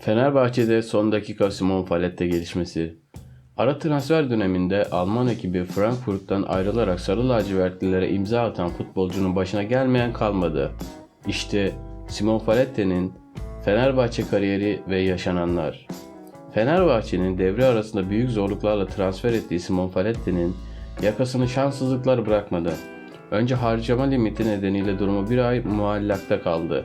Fenerbahçe'de son dakika Simon Fallet'te gelişmesi. Ara transfer döneminde Alman ekibi Frankfurt'tan ayrılarak Sarı lacivertlilere imza atan futbolcunun başına gelmeyen kalmadı. İşte Simon Fallette'nin Fenerbahçe kariyeri ve yaşananlar. Fenerbahçe'nin devre arasında büyük zorluklarla transfer ettiği Simon Fallette'nin yakasını şanssızlıklar bırakmadı. Önce harcama limiti nedeniyle durumu bir ay muallakta kaldı.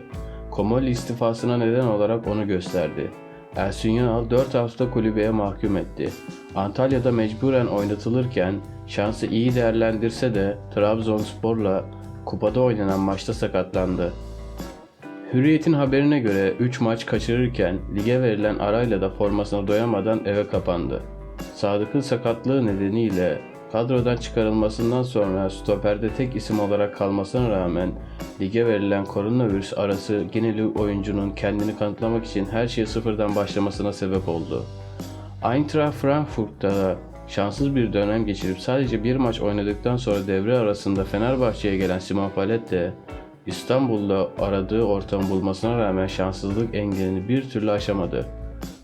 Komoli istifasına neden olarak onu gösterdi. Ersun Yanal 4 hafta kulübeye mahkum etti. Antalya'da mecburen oynatılırken şansı iyi değerlendirse de Trabzonspor'la kupada oynanan maçta sakatlandı. Hürriyet'in haberine göre 3 maç kaçırırken lige verilen arayla da formasına doyamadan eve kapandı. Sadık'ın sakatlığı nedeniyle kadrodan çıkarılmasından sonra stoperde tek isim olarak kalmasına rağmen lige verilen koronavirüs arası geneli oyuncunun kendini kanıtlamak için her şeye sıfırdan başlamasına sebep oldu. Eintracht Frankfurt'ta şanssız bir dönem geçirip sadece bir maç oynadıktan sonra devre arasında Fenerbahçe'ye gelen Simon Falette, İstanbul'da aradığı ortamı bulmasına rağmen şanssızlık engelini bir türlü aşamadı.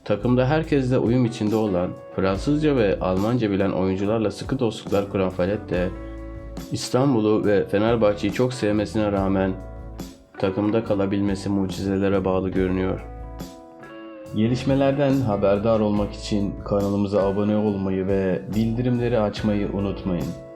Takımda herkesle uyum içinde olan, Fransızca ve Almanca bilen oyuncularla sıkı dostluklar kuran Falette, İstanbul'u ve Fenerbahçe'yi çok sevmesine rağmen takımda kalabilmesi mucizelere bağlı görünüyor. Gelişmelerden haberdar olmak için kanalımıza abone olmayı ve bildirimleri açmayı unutmayın.